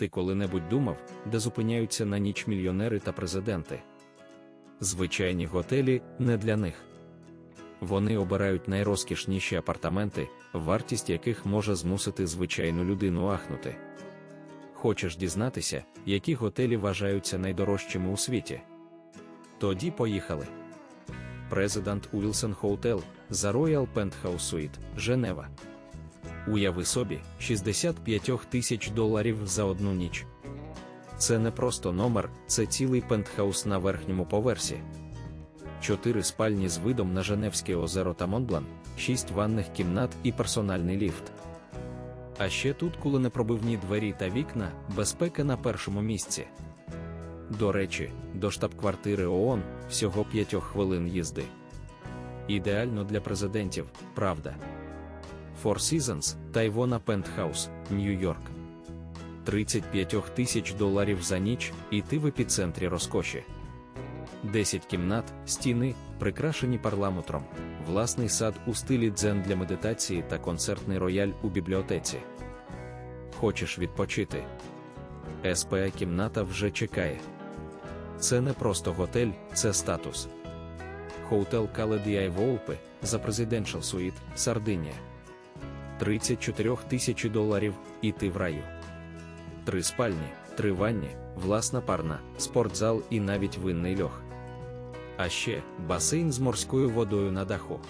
Ти коли-небудь думав, де зупиняються на ніч мільйонери та президенти? Звичайні готелі не для них. Вони обирають найрозкішніші апартаменти, вартість яких може змусити звичайну людину ахнути. Хочеш дізнатися, які готелі вважаються найдорожчими у світі? Тоді поїхали. Президент Уілсон Хоутел за Royal Penthouse Suite, Женева. Уяви собі 65 тисяч доларів за одну ніч. Це не просто номер, це цілий пентхаус на верхньому поверсі. Чотири спальні з видом на Женевське озеро та Монблан, шість ванних кімнат і персональний ліфт. А ще тут куленепробивні двері та вікна, безпека на першому місці. До речі, до штаб-квартири ООН всього 5 хвилин їзди. Ідеально для президентів, правда. Four Seasons, Тайвона Пентхаус, Нью-Йорк. 35 тисяч доларів за ніч, і ти в епіцентрі розкоші. 10 кімнат, стіни, прикрашені парламутром, власний сад у стилі дзен для медитації та концертний рояль у бібліотеці. Хочеш відпочити? СПА кімната вже чекає. Це не просто готель, це статус. Hotel Каледіай Волпи за Presidential Suite, Сардинія. 34 тисячі доларів, і ти в раю. Три спальні, три ванні, власна парна, спортзал і навіть винний льох. А ще басейн з морською водою на даху.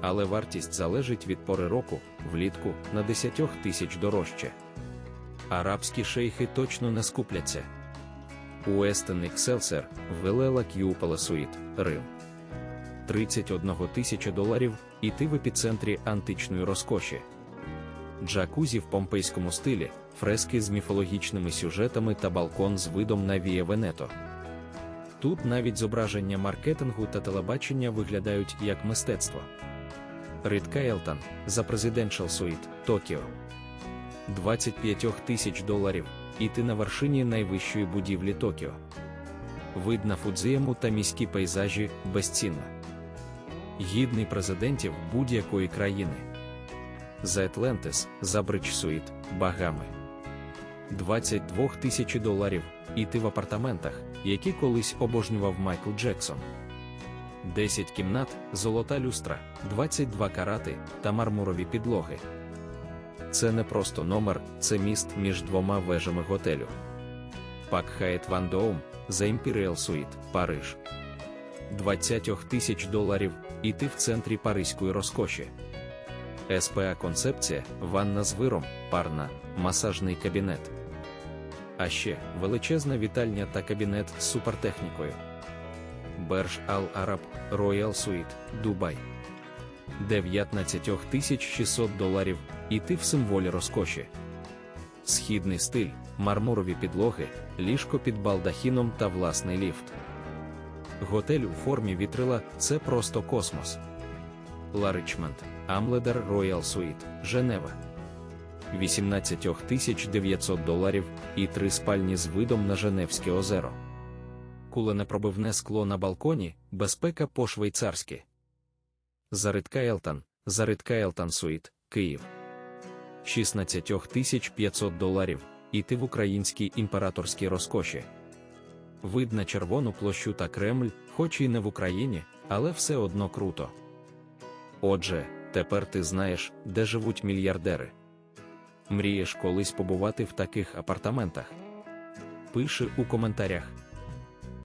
Але вартість залежить від пори року, влітку на 10 тисяч дорожче. Арабські шейхи точно не скупляться. Уестен Excelsior, Велела К'юпала Суїт, Рим. 31 тисяча доларів, і ти в епіцентрі античної розкоші. Джакузі в помпейському стилі, фрески з міфологічними сюжетами та балкон з видом на Віє Венето. Тут навіть зображення маркетингу та телебачення виглядають як мистецтво. Рид Елтон за Presidential Suite, Токіо. 25 тисяч доларів, і ти на вершині найвищої будівлі Токіо. Вид на Фудзієму та міські пейзажі безцінно. Гідний президентів будь-якої країни. За Атлантис, за Бридж Суїт, Багами. 22 тисячі доларів, і ти в апартаментах, які колись обожнював Майкл Джексон. 10 кімнат, золота люстра, 22 карати та мармурові підлоги. Це не просто номер, це міст між двома вежами готелю. Пак Хаєт Ван Доум за Imperial Suite, Париж. 20 тисяч доларів, і ти в центрі паризької розкоші. СПА концепція, ванна з виром, парна, масажний кабінет. А ще величезна вітальня та кабінет з супертехнікою. Берж Ал Араб, Royal Suite, Дубай. 19 600 доларів, і ти в символі розкоші. Східний стиль, мармурові підлоги, ліжко під балдахіном та власний ліфт. Готель у формі вітрила це просто космос. Ла Ричмонд, Амледер Royal Suite, Женева. 18 900 доларів і три спальні з видом на Женевське озеро. Куленепробивне скло на балконі, безпека по-швейцарськи. Заритка Елтан, Заритка Елтан Суїт, Київ. 16 500 доларів, і ти в українській імператорській розкоші. Вид на червону площу та Кремль, хоч і не в Україні, але все одно круто. Отже, тепер ти знаєш, де живуть мільярдери. Мрієш колись побувати в таких апартаментах? Пиши у коментарях.